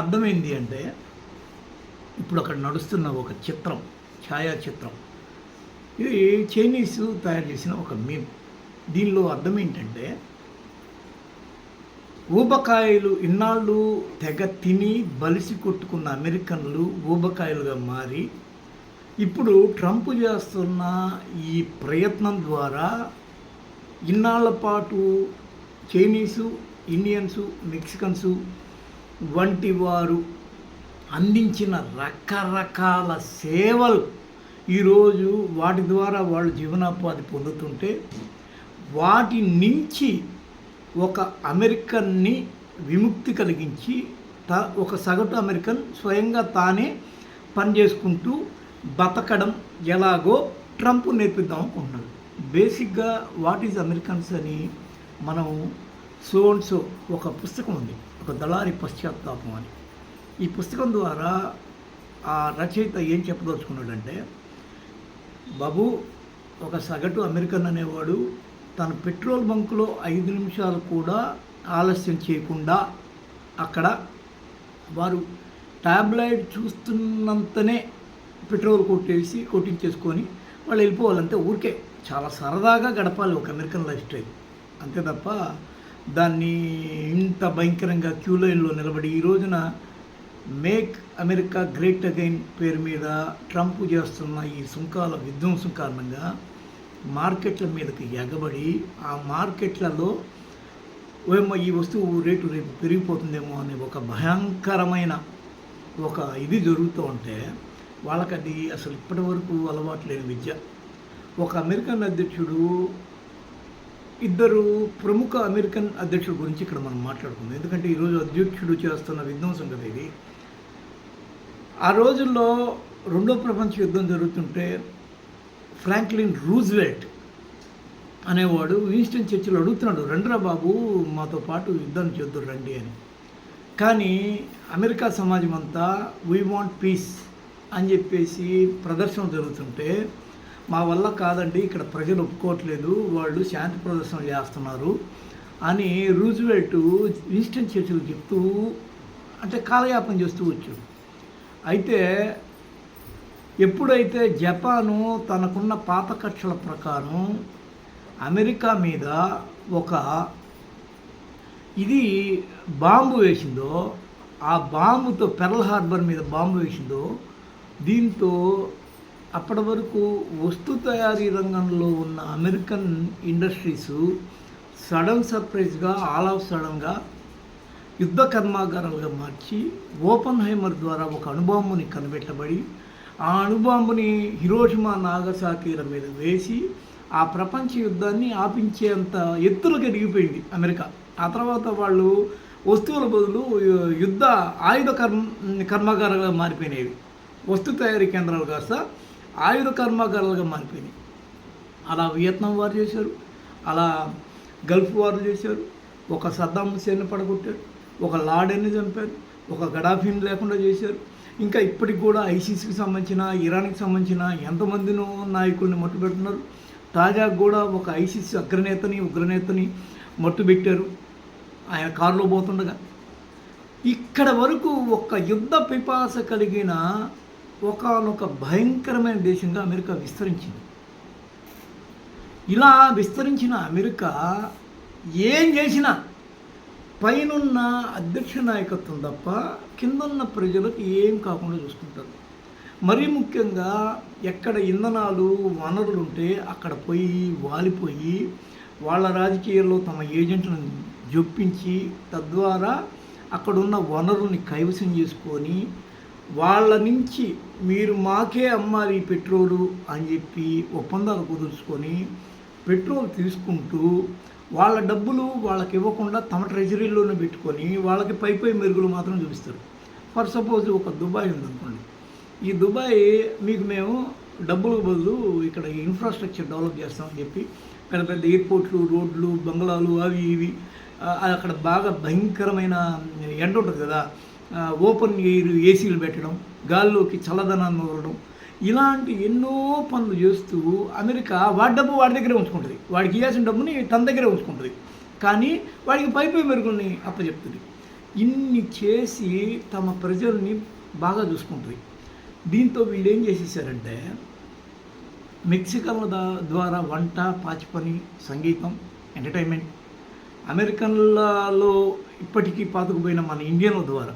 అర్థమైంది అంటే ఇప్పుడు అక్కడ నడుస్తున్న ఒక చిత్రం ఛాయాచిత్రం. ఇది చైనీస్ తయారు చేసిన ఒక మీమ్. దీనిలో అర్థం ఏంటంటే ఊబకాయలు ఇన్నాళ్ళు తెగ తిని బలిసి కొట్టుకున్న అమెరికన్లు ఊబకాయలుగా మారి ఇప్పుడు ట్రంప్ చేస్తున్న ఈ ప్రయత్నం ద్వారా ఇన్నాళ్ళ పాటు చైనీసు ఇండియన్సు మెక్సికన్సు వంటి వారు అందించిన రకరకాల సేవలు ఈరోజు వాటి ద్వారా వాళ్ళు జీవనోపాధి పొందుతుంటే వాటి నుంచి ఒక అమెరికన్ని విముక్తి కలిగించి త ఒక సగటు అమెరికన్ స్వయంగా తానే పనిచేసుకుంటూ బతకడం ఎలాగో ట్రంప్ నేర్పిద్దాం అనుకుంటున్నాడు. బేసిక్గా వాట్ ఈజ్ అమెరికన్స్ అని మనం సో అండ్ సో ఒక పుస్తకం ఉంది. ఒక దళారి పశ్చాత్తాపం అని. ఈ పుస్తకం ద్వారా ఆ రచయిత ఏం చెప్పదలుచుకున్నాడంటే బాబు ఒక సగటు అమెరికన్ అనేవాడు తన పెట్రోల్ బంకులో ఐదు నిమిషాలు కూడా ఆలస్యం చేయకుండా అక్కడ వారు ట్యాబ్లెట్ చూస్తున్నంతనే పెట్రోల్ కొట్టేసి కొట్టించేసుకొని వాళ్ళు వెళ్ళిపోవాలంటే ఊరికే చాలా సరదాగా గడపాలి ఒక అమెరికన్ లైఫ్ స్టైల్. అంతే తప్ప దాన్ని ఇంత భయంకరంగా క్యూ లైన్లో నిలబడి ఈ రోజున మేక్ అమెరికా గ్రేట్ అగైన్ పేరు మీద ట్రంప్ చేస్తున్న ఈ సుంకాల విధ్వంసం కారణంగా మార్కెట్ల మీదకి ఎగబడి ఆ మార్కెట్లలో ఏమో ఈ వస్తువు రేటు రేపు పెరిగిపోతుందేమో అనే ఒక భయంకరమైన ఒక ఇది జరుగుతూ ఉంటే వాళ్ళకి అది అసలు ఇప్పటి వరకు అలవాటు లేని విద్య. ఒక అమెరికన్ అధ్యక్షుడు ఇద్దరు ప్రముఖ అమెరికన్ అధ్యక్షుల గురించి ఇక్కడ మనం మాట్లాడుకుందాం. ఎందుకంటే ఈరోజు అధ్యక్షుడు చేస్తున్న విధ్వంసం కదా ఇది. ఆ రోజుల్లో రెండో ప్రపంచ యుద్ధం జరుగుతుంటే ఫ్రాంక్లిన్ రూజ్వెల్ట్ అనేవాడు ఈస్టర్న్ చర్చిలో అడుగుతున్నాడు రండ్రా బాబు మాతో పాటు యుద్ధం చేద్దురు రండి అని. కానీ అమెరికా సమాజం అంతా వీ వాంట్ పీస్ అని చెప్పేసి ప్రదర్శన జరుగుతుంటే మా వల్ల కాదండి ఇక్కడ ప్రజలు ఒప్పుకోవట్లేదు వాళ్ళు శాంతి ప్రదర్శనలు చేస్తున్నారు అని రూజ్వెల్ట్ విన్స్టన్ చర్చిలు చెప్తూ అంటే కాలయాపన చేస్తూ వచ్చాడు. అయితే ఎప్పుడైతే జపాను తనకున్న పాత కక్షల ప్రకారం అమెరికా మీద ఒక ఇది బాంబు వేసిందో ఆ బాంబుతో పెర్ల్ హార్బర్ మీద బాంబు వేసిందో దీంతో అప్పటి వరకు వస్తు తయారీ రంగంలో ఉన్న అమెరికన్ ఇండస్ట్రీస్ సడన్ సర్ప్రైజ్గా ఆల్ ఆఫ్ సడన్గా యుద్ధ కర్మాగారాలుగా మార్చి ఓపెన్ హైమర్ ద్వారా ఒక అణుబాంబుని కనిపెట్టబడి ఆ అణుబాంబుని హిరోషిమా నాగసాకీల మీద వేసి ఆ ప్రపంచ యుద్ధాన్ని ఆపించేంత ఎత్తులకు ఎదిగిపోయింది అమెరికా. ఆ తర్వాత వాళ్ళు వస్తువుల బదులు యుద్ధ ఆయుధ కర్మ కర్మాగారాలుగా మారిపోయినవి వస్తు తయారీ కేంద్రాలు కాస్త ఆయుధ కర్మాగారాలుగా మారిపోయినాయి. అలా వియత్నాం వారు చేశారు అలా గల్ఫ్ వారు చేశారు ఒక సద్దాం హుసేన్ పడగొట్టారు ఒక లాడెన్ని చంపారు ఒక గడాఫీని లేకుండా చేశారు. ఇంకా ఇప్పటికి కూడా ఐసీసీకి సంబంధించిన ఇరాన్కి సంబంధించిన ఎంతమందినో నాయకుల్ని మట్టుపెడుతున్నారు తాజాగా కూడా ఒక ఐసీసీ అగ్రనేతని ఉగ్రనేతని మట్టు పెట్టారు. ఆయన కారులో పోతుండగా. ఇక్కడ వరకు ఒక యుద్ధ పిపాస కలిగిన ఒకనొక భయంకరమైన దేశంగా అమెరికా విస్తరించింది. ఇలా విస్తరించిన అమెరికా ఏం చేసినా పైనున్న అధ్యక్ష నాయకత్వం తప్ప కిందన్న ప్రజలకు ఏం కాకుండా చూసుకుంటారు. మరీ ముఖ్యంగా ఎక్కడ ఇంధనాలు వనరులు ఉంటే అక్కడ పోయి వాలిపోయి వాళ్ళ రాజకీయాల్లో తమ ఏజెంట్లను జొప్పించి తద్వారా అక్కడున్న వనరుల్ని కైవసం చేసుకొని వాళ్ళ నుంచి మీరు మాకే అమ్మాలి పెట్రోలు అని చెప్పి ఒప్పందాలు కుదుర్చుకొని పెట్రోల్ తీసుకుంటూ వాళ్ళ డబ్బులు వాళ్ళకి ఇవ్వకుండా తమ ట్రెజరీలోనే పెట్టుకొని వాళ్ళకి పై పై మెరుగులు మాత్రం చూపిస్తారు. ఫర్ సపోజ్ ఒక దుబాయ్ ఉందనుకోండి. ఈ దుబాయ్ మీకు మేము డబ్బులు బదులు ఇక్కడ ఇన్ఫ్రాస్ట్రక్చర్ డెవలప్ చేస్తామని చెప్పి పెద్ద పెద్ద ఎయిర్పోర్ట్లు రోడ్లు బంగ్లాలు అవి ఇవి అక్కడ బాగా భయంకరమైన ఎండ ఉంటుంది కదా. ఓపెన్ ఎయిర్ ఏసీలు పెట్టడం గాల్లోకి చల్లదనాన్ని వదలడం ఇలాంటి ఎన్నో పనులు చేస్తూ అమెరికా వాడి డబ్బు వాడి దగ్గరే ఉంచుకుంటుంది. వాడికి ఇవ్వాల్సిన డబ్బుని తన దగ్గరే ఉంచుకుంటుంది. కానీ వాడికి పై పై మెరుగుల్ని అప్పచెప్తుంది. ఇన్ని చేసి తమ ప్రజల్ని బాగా చూసుకుంటుంది. దీంతో వీళ్ళు ఏం చేసేసారంటే మెక్సికన్ల ద్వారా వంట పాచి పని సంగీతం ఎంటర్టైన్మెంట్ అమెరికన్లలో ఇప్పటికీ పాతుకుపోయిన మన ఇండియన్ల ద్వారా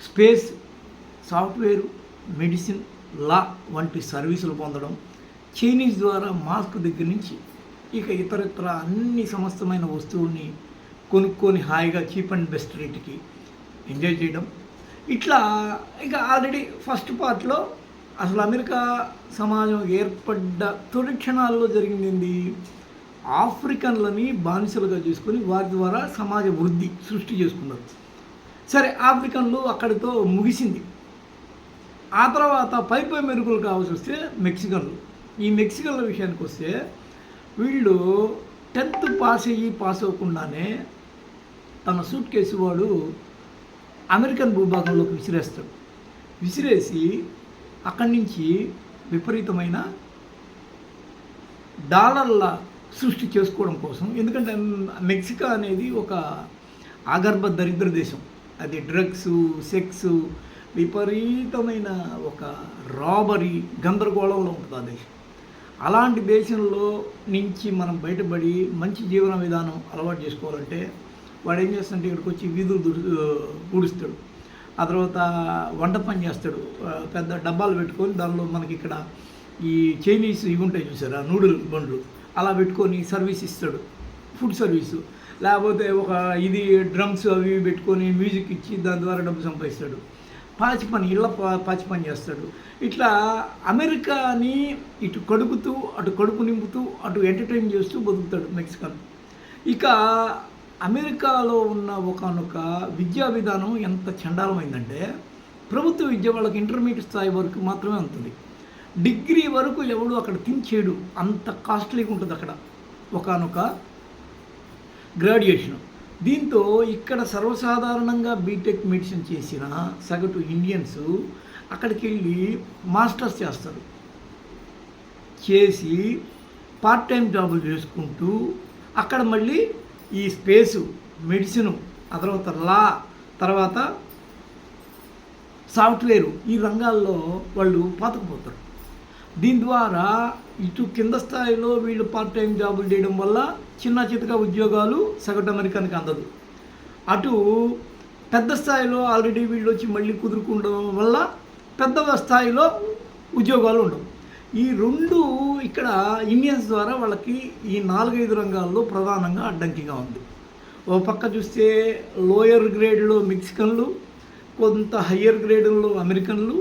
స్పేస్ సాఫ్ట్వేర్ మెడిసిన్ లా వంటి సర్వీసులు పొందడం చైనీస్ ద్వారా మాస్క్ దగ్గర నుంచి ఇక ఇతరత్ర అన్ని సమస్తమైన వస్తువుల్ని కొనుక్కొని హాయిగా చీప్ అండ్ బెస్ట్ రేట్కి ఎంజాయ్ చేయడం. ఇట్లా ఇక ఆల్రెడీ ఫస్ట్ పార్ట్లో అసలు అమెరికా సమాజం ఏర్పడ్డ తొలి క్షణాల్లో జరిగింది ఆఫ్రికన్లని బానిసలుగా చేసుకొని వారి ద్వారా సమాజ వృద్ధి సృష్టి చేసుకున్నారు. సరే ఆఫ్రికన్లు అక్కడితో ముగిసింది. ఆ తర్వాత పై పై మెరుగులు కావాల్సి వస్తే మెక్సికన్లు. ఈ మెక్సికన్ల విషయానికి వస్తే వీళ్ళు టెన్త్ పాస్ అయ్యి పాస్ అవ్వకుండానే తన సూట్ కేసు వాడు అమెరికన్ భూభాగంలోకి విసిరేస్తాడు. విసిరేసి అక్కడి నుంచి విపరీతమైన డాలర్ల సృష్టి చేసుకోవడం కోసం ఎందుకంటే మెక్సికో అనేది ఒక ఆగర్భ దరిద్ర దేశం. అది డ్రగ్స్ సెక్స్ విపరీతమైన ఒక రాబరీ గందరగోళంలో ఉంటుంది ఆ దేశం. అలాంటి దేశంలో నుంచి మనం బయటపడి మంచి జీవన విధానం అలవాటు చేసుకోవాలంటే వాడు ఏం చేస్తాడంటే ఇక్కడికి వచ్చి వీధులు ఊడుస్తాడు. ఆ తర్వాత వంట పని చేస్తాడు. పెద్ద డబ్బాలు పెట్టుకొని దానిలో మనకి ఇక్కడ ఈ చైనీస్ ఇవి ఉంటాయి చూసారా? నూడిల్ బండ్లు. అలా పెట్టుకొని సర్వీస్ ఇస్తాడు. Food service. లేకపోతే ఒక ఇది డ్రమ్స్ అవి పెట్టుకొని మ్యూజిక్ ఇచ్చి దాని ద్వారా డబ్బు సంపాదిస్తాడు. పాచి పని ఇళ్ళ పా- పాచి పని చేస్తాడు. ఇట్లా అమెరికాని ఇటు కడుపుతూ అటు కడుపు నింపుతూ అటు ఎంటర్టైన్ చేస్తూ బతుకుతాడు మెక్సికన్. ఇక అమెరికాలో ఉన్న ఒకనొక విద్యా విధానం ఎంత చండాలమైందంటే ప్రభుత్వ విద్య వాళ్ళకి ఇంటర్మీడియట్ స్థాయి వరకు మాత్రమే ఉంటుంది. డిగ్రీ వరకు ఎవడు అక్కడ థింక్ చేయడు. అంత కాస్ట్లీగా ఉంటుంది అక్కడ ఒకనొక గ్రాడ్యుయేషన్. దీంతో ఇక్కడ సర్వసాధారణంగా బీటెక్ మెడిసిన్ చేసిన సగటు ఇండియన్స్ అక్కడికి వెళ్ళి మాస్టర్స్ చేస్తారు. చేసి పార్ట్ టైం జాబులు చేసుకుంటూ అక్కడ మళ్ళీ ఈ స్పేసు మెడిసిన్ ఆ తర్వాత లా తర్వాత సాఫ్ట్వేరు ఈ రంగాల్లో వాళ్ళు పాతుకుపోతారు. దీని ద్వారా ఇటు కింద స్థాయిలో వీళ్ళు పార్ట్ టైం జాబులు చేయడం వల్ల చిన్న చితక ఉద్యోగాలు సగటు అమెరికానికి అందదు. అటు పెద్ద స్థాయిలో ఆల్రెడీ వీళ్ళు వచ్చి మళ్ళీ కుదురుకుండడం వల్ల పెద్ద స్థాయిలో ఉద్యోగాలు ఉండవు. ఈ రెండు ఇక్కడ ఇండియన్స్ ద్వారా వాళ్ళకి ఈ నాలుగైదు రంగాల్లో ప్రధానంగా అడ్డంకిగా ఉంది. ఓ పక్క చూస్తే లోయర్ గ్రేడ్లో మెక్సికన్లు కొంత హయ్యర్ గ్రేడ్లో అమెరికన్లు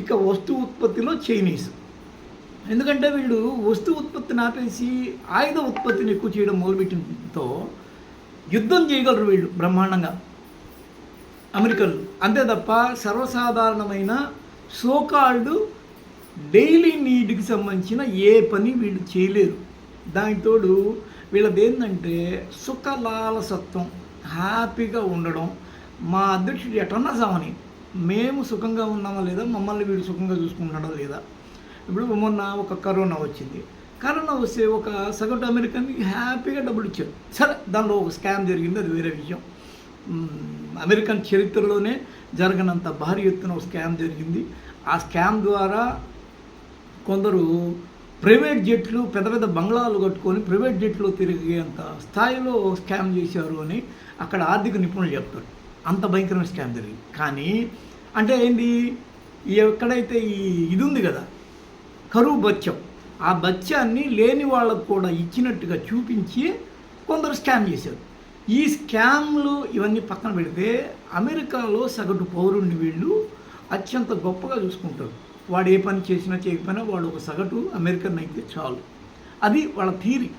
ఇక వస్తు ఉత్పత్తిలో చైనీస్ ఎందుకంటే వీళ్ళు వస్తు ఉత్పత్తిని ఆపేసి ఆయుధ ఉత్పత్తిని ఎక్కువ చేయడం మొదలుపెట్టడంతో యుద్ధం చేయగలరు వీళ్ళు బ్రహ్మాండంగా. అమెరికన్లు. అంతే తప్ప సర్వసాధారణమైన సోకాల్డ్ డైలీ నీడ్కి సంబంధించిన ఏ పని వీళ్ళు చేయలేరు. దానితోడు వీళ్ళది ఏంటంటే సుఖలాలసత్వం హ్యాపీగా ఉండడం. మా అధ్యక్షుడు ఎటన్నా సామని మేము సుఖంగా ఉన్నామా లేదా? మమ్మల్ని వీడు సుఖంగా చూసుకుంటున్నాడా లేదా? ఇప్పుడు మొన్న ఒక కరోనా వచ్చింది. కరోనా వస్తే ఒక సగటు అమెరికన్కి హ్యాపీగా డబ్బులు ఇచ్చారు. సరే దానిలో ఒక స్కామ్ జరిగింది అది వేరే విషయం. అమెరికన్ చరిత్రలోనే జరగనంత భారీ ఎత్తున ఒక స్కామ్ జరిగింది. ఆ స్కామ్ ద్వారా కొందరు ప్రైవేట్ జెట్లు పెద్ద పెద్ద బంగ్లాలు కట్టుకొని ప్రైవేట్ జెట్లో తిరిగేంత స్థాయిలో స్కామ్ చేశారు అని అక్కడ ఆర్థిక నిపుణులు చెప్తారు. అంత భయంకరమైన స్కామ్ జరిగింది. కానీ అంటే ఏంది? ఎక్కడైతే ఈ ఇది ఉంది కదా కరువు బత్యం. ఆ బత్యాన్ని లేని వాళ్ళకు కూడా ఇచ్చినట్టుగా చూపించి కొందరు స్కామ్ చేశారు. ఈ స్కామ్లు ఇవన్నీ పక్కన పెడితే అమెరికాలో సగటు పౌరుణ్ణి వీళ్ళు అత్యంత గొప్పగా చూసుకుంటారు. వాడు ఏ పని చేసినా చేయకపోయినా వాడు ఒక సగటు అమెరికన్ అయితే చాలు. అది వాళ్ళ థీరీ.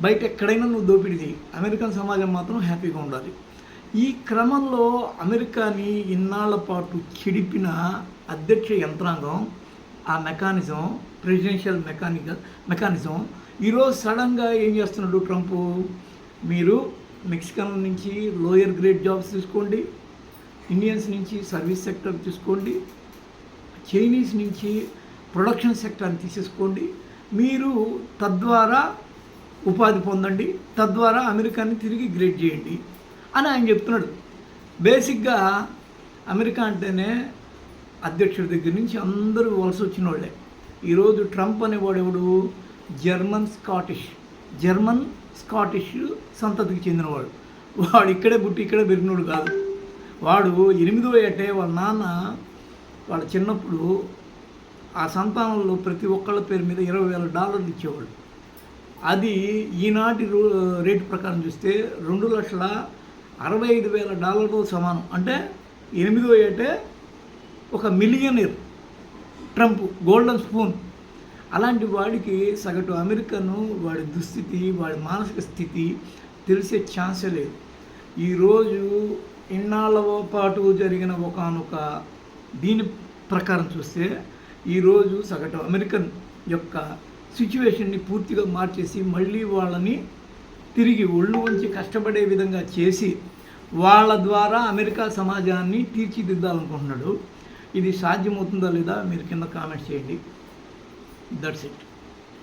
బయట ఎక్కడైనా నువ్వు దోపిడీ చేయి అమెరికన్ సమాజం మాత్రం హ్యాపీగా ఉండాలి. ఈ క్రమంలో అమెరికాని ఇన్నాళ్ళ పాటు చెడిపిన అధ్యక్ష యంత్రాంగం ఆ మెకానిజం ప్రెసిడెన్షియల్ మెకానికల్ మెకానిజం ఈరోజు సడన్గా ఏం చేస్తున్నాడు ట్రంప్ మీరు మెక్సికన్ నుంచి లోయర్ గ్రేడ్ జాబ్స్ తీసుకోండి ఇండియన్స్ నుంచి సర్వీస్ సెక్టర్ తీసుకోండి చైనీస్ నుంచి ప్రొడక్షన్ సెక్టర్ని తీసేసుకోండి. మీరు తద్వారా ఉపాధి పొందండి తద్వారా అమెరికాని తిరిగి గ్రేడ్ చేయండి అని ఆయన చెప్తున్నాడు. బేసిక్గా అమెరికా అంటేనే అధ్యక్షుడి దగ్గర నుంచి అందరూ వలస వచ్చిన వాళ్ళే ఈరోజు ట్రంప్ అనేవాడు ఎవడు? German Scottish. జర్మన్ స్కాటిష్ సంతతికి చెందినవాడు. వాడు ఇక్కడే పుట్టి ఇక్కడే పెరిగినోడు కాదు. వాడు ఎనిమిదో ఏటే వాళ్ళ నాన్న వాళ్ళ చిన్నప్పుడు ఆ సంతానంలో ప్రతి ఒక్కళ్ళ పేరు మీద ఇరవై వేల డాలర్లు ఇచ్చేవాళ్ళు అది ఈనాటి రూ- రేటు ప్రకారం చూస్తే రెండు లక్షల అరవై ఐదు వేల డాలర్లు సమానం. అంటే ఎనిమిదో ఏటే ఒక మిలియనీర్ ట్రంప్ గోల్డెన్ స్పూన్ అలాంటి వాడికి సగటు అమెరికను వాడి దుస్థితి వాడి మానసిక స్థితి తెలిసే ఛాన్సే లేదు. ఈరోజు ఇన్నాళ్ళ పాటు జరిగిన ఒకనొక దీని ప్రకారం చూస్తే ఈరోజు సగటు అమెరికన్ యొక్క సిచ్యువేషన్ని పూర్తిగా మార్చేసి మళ్ళీ వాళ్ళని తిరిగి ఒళ్ళు వంచి కష్టపడే విధంగా చేసి వాళ్ళ ద్వారా అమెరికా సమాజాన్ని తీర్చిదిద్దాలనుకుంటున్నాడు. ఇది సాధ్యమవుతుందా లేదా మీరు కింద కామెంట్ చేయండి. That's it